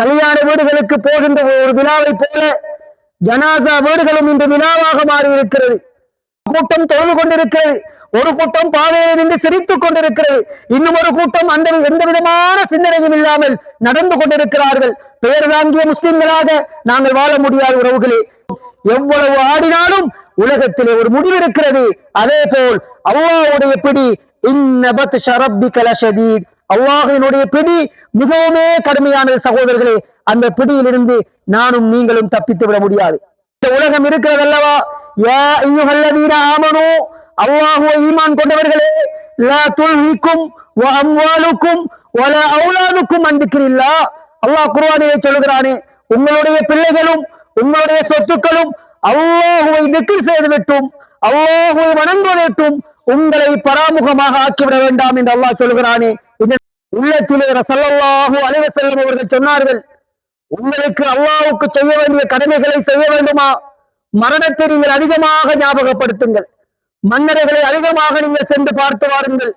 கல்யாண வீடுகளுக்கு போகின்ற ஒரு விழாவை போல ஜனாசா வீடுகளும் இன்று விழாவாக மாறியிருக்கிறது. கூட்டம் தொழுது கொண்டிருக்கிறது. ஒரு கூட்டம் பாதையில் நின்று சிரித்துக் கொண்டிருக்கிறது. இன்னும் ஒரு கூட்டம் அந்த எந்த விதமான சிந்தனையும் இல்லாமல் நடந்து கொண்டிருக்கிறார்கள். பெயர் வாங்கிய முஸ்லிம்களாக நாங்கள் வாழ முடியாத உறவுகளே எவ்வளவு ஆடினாலும் உலகத்திலே ஒரு முடிவு இருக்கிறது. அதே போல் அவ்வாவுடைய பிடி இன்னபத் ஷரப்பி கலஷதீத் அல்லாஹினுடைய பிடி மிகவுமே கடுமையானது சகோதரர்களே. அந்த பிடியிலிருந்து நானும் நீங்களும் தப்பித்து விட முடியாது. இந்த உலகம் இருக்கிறது அல்லவா யா ஐயுஹல்லதீன அல்லாஹுவை ஈமான் கொண்டவர்களே லா துல்ஹிக்கும் அம்வாலுக்கும் வல அவுலாதுக்கும் அன்பிக்கிறில்லா அல்லாஹ் குர்ஆனிலே சொல்லுகிறானே உங்களுடைய பிள்ளைகளும் உங்களுடைய சொத்துக்களும் அல்லாஹுவை திக்கில் செய்துவிட்டும் அல்லாஹுவை வணங்குவதற்கும் உங்களை பராமுகமாக ஆக்கிவிட வேண்டாம் என்று அல்லாஹ் சொல்லுகிறானே. உள்ளத்திலே ரசல்லல்லாஹு அலைவசல்லம் அவர்கள் சொன்னார்கள் உங்களுக்கு அல்லாவுக்கு செய்ய வேண்டிய கடமைகளை செய்ய வேண்டுமா? மரணத்தை நீங்கள் அதிகமாக ஞாபகப்படுத்துங்கள். மன்னர்களை அதிகமாக நீங்கள் சென்று பார்த்து வாருங்கள்.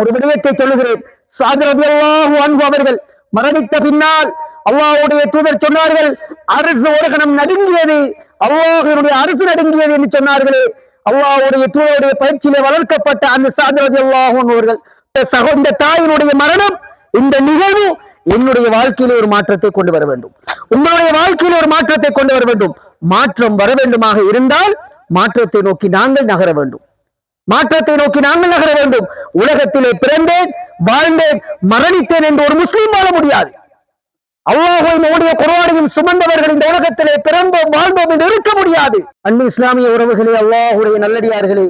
ஒரு விடயத்தை சொல்லுகிறேன். சாதரது அல்லாஹு அன்பு அவர்கள் மரணித்த பின்னால் அல்லாவுடைய தூதர் சொன்னார்கள் அரசு ஒரு கணம் நடுங்கியது அல்லாஹனுடைய அரசு நடுங்கியது என்று சொன்னார்களே. அல்லாவுடைய தூதருடைய பயிற்சியிலே வளர்க்கப்பட்ட அந்த சாதிரதி அல்லாஹு அவர்கள் சகோந்த தாயினுடைய மரணம் இந்த நிகழ்வு என்னுடைய வாழ்க்கையிலே ஒரு மாற்றத்தை கொண்டு வர வேண்டும். உங்களுடைய வாழ்க்கையில் ஒரு மாற்றத்தை கொண்டு வர வேண்டும். மாற்றம் வர வேண்டுமாக இருந்தால் மாற்றத்தை நோக்கி நாங்கள் நகர வேண்டும். மாற்றத்தை நோக்கி நாங்கள் நகர வேண்டும். உலகத்திலே பிறந்தேன் வாழ்ந்தேன் மரணித்தேன் என்று ஒரு முஸ்லீம் வாழ முடியாது. அல்லாஹை நம்முடைய குர்ஆனையும் சுமந்தவர்கள் இந்த உலகத்திலே பிறந்தோம் வாழ்ந்தோம் என்று இருக்க முடியாது. அன்பு இஸ்லாமிய உறவுகளே அல்லாஹுடைய நல்லடியார்களே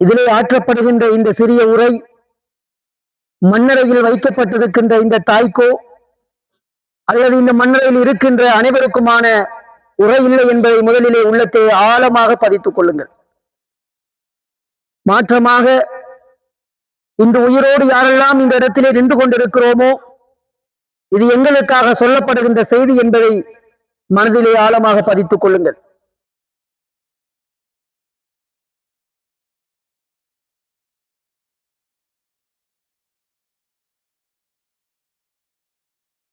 இதிலே ஆற்றப்படுகின்ற இந்த சிறிய உரை மண்ணறையில் வைக்கப்பட்டிருக்கின்ற இந்த தாய்க்கோ அல்லது இந்த மண்ணறையில் இருக்கின்ற அனைவருக்குமான உரை இல்லை என்பதை முதலிலே உள்ளத்தை ஆழமாக பதித்துக் கொள்ளுங்கள். மாற்றமாக இன்று உயிரோடு யாரெல்லாம் இந்த இடத்திலே நின்று கொண்டிருக்கிறோமோ இது எங்களுக்காக சொல்லப்படுகின்ற செய்தி என்பதை மனதிலே ஆழமாக பதித்துக் கொள்ளுங்கள்.